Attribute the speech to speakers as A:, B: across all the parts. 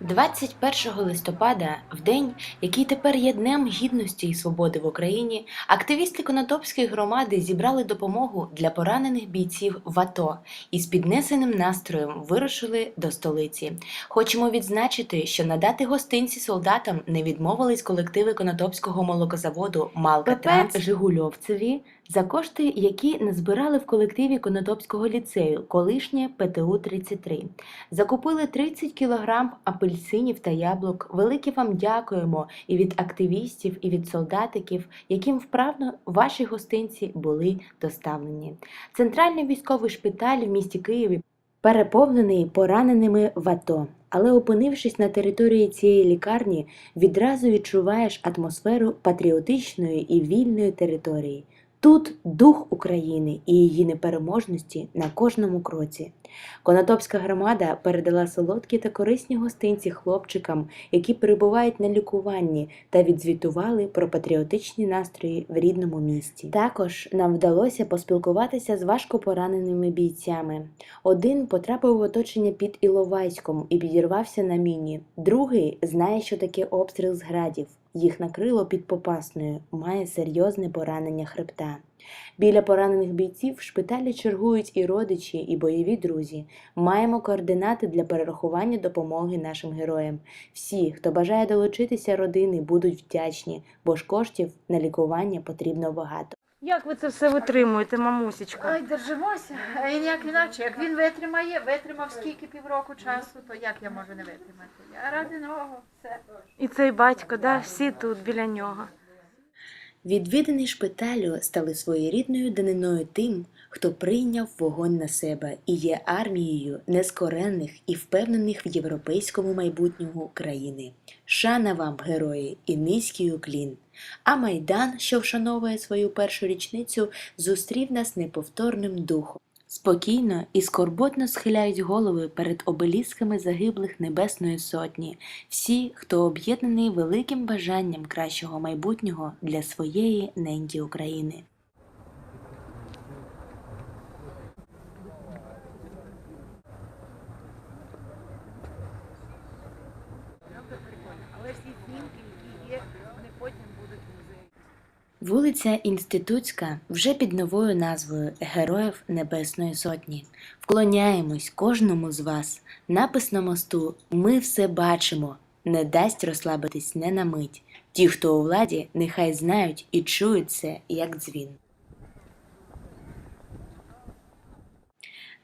A: 21 листопада, в день, який тепер є Днем Гідності і Свободи в Україні, активісти Конотопської громади зібрали допомогу для поранених бійців в АТО і з піднесеним настроєм вирушили до столиці. Хочемо відзначити, що надати гостинці солдатам не відмовились колективи Конотопського молокозаводу Малка Транс Жигульовцеві за кошти, які назбирали в колективі Конотопського ліцею, колишнє ПТУ 33 Закупили 30 кілограм апельсинів та яблук. Велике вам дякуємо і від активістів, і від солдатиків, яким вправно ваші гостинці були доставлені. Центральний військовий шпиталь в місті Києві переповнений пораненими в АТО. Але опинившись на території цієї лікарні, відразу відчуваєш атмосферу патріотичної і вільної території. Тут дух України і її непереможності на кожному кроці. Конотопська громада передала солодкі та корисні гостинці хлопчикам, які перебувають на лікуванні, та відзвітували про патріотичні настрої в рідному місті. Також нам вдалося поспілкуватися з важко пораненими бійцями. Один потрапив в оточення під Іловайськом і підірвався на міні. Другий знає, що таке обстріл з градів. Їх накрило під Попасною, має серйозне поранення хребта. Біля поранених бійців в шпиталі чергують і родичі, і бойові друзі. Маємо координати для перерахування допомоги нашим героям. Всі, хто бажає долучитися родини, будуть вдячні, бо ж коштів на лікування потрібно багато.
B: Як ви це все витримуєте, мамусечка?
C: Ай, держимося. І ніяк іначе. Як він витримає, витримав скільки півроку часу, то як я можу не витримати? Я ради нового все.
B: І цей батько, да, всі тут біля нього.
A: Відвідини шпиталю стали своєрідною даниною тим, хто прийняв вогонь на себе і є армією нескорених і впевнених в європейському майбутньому країни. Шана вам, герої, і низький уклін. А майдан, що вшановує свою першу річницю, зустрів нас неповторним духом. Спокійно і скорботно схиляють голови перед обелісками загиблих Небесної Сотні, всі, хто об'єднаний великим бажанням кращого майбутнього для своєї неньки України.
C: Але всі знімки, які є, вони потім будуть в музеї.
A: Вулиця Інститутська вже під новою назвою Героїв Небесної Сотні. Вклоняємось кожному з вас. Напис на мосту Ми все бачимо. Не дасть розслабитись не на мить. Ті, хто у владі, нехай знають і чують це, як дзвін.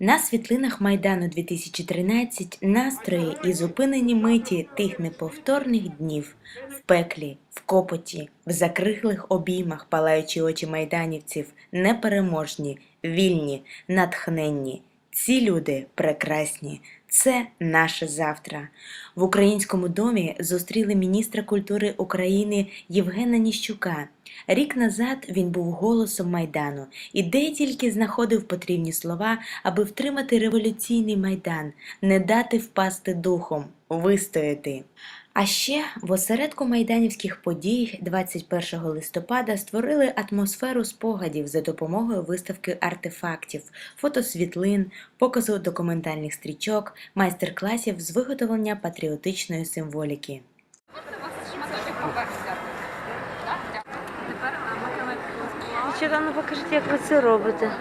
A: На світлинах Майдану 2013 настрої і зупинені миті тих неповторних днів в пеклі, в копоті, в закрихлих обіймах палаючі очі майданівців, непереможні, вільні, натхненні. Ці люди прекрасні. Це наше завтра. В українському домі зустріли міністра культури України Євгена Ніщука. Рік назад він був голосом майдану і де тільки знаходив потрібні слова, аби втримати революційний майдан, не дати впасти духом, вистояти. А ще в осередку майданівських подій 21 листопада створили атмосферу спогадів за допомогою виставки артефактів, фотосвітлин, показу документальних стрічок, майстер-класів з виготовлення патріотичної символіки.
B: Дівчата, ну покажіть, як ви це робите.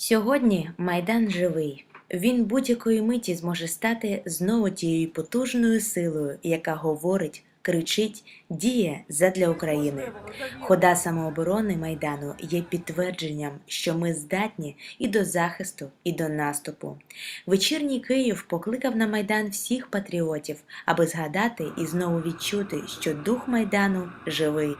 A: Сьогодні Майдан живий. Він будь-якої миті зможе стати знову тією потужною силою, яка говорить, кричить, діє задля України. Хода самооборони Майдану є підтвердженням, що ми здатні і до захисту, і до наступу. Вечірній Київ покликав на Майдан всіх патріотів, аби згадати і знову відчути, що дух Майдану живий.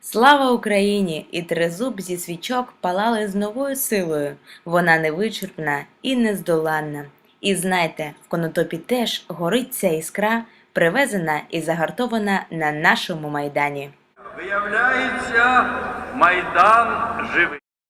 A: Слава Україні! І тризуб зі свічок палали з новою силою. Вона невичерпна і нездоланна. І знайте, в конотопі теж горить ця іскра, привезена і загартована на нашому майдані.
D: Виявляється, Майдан живий.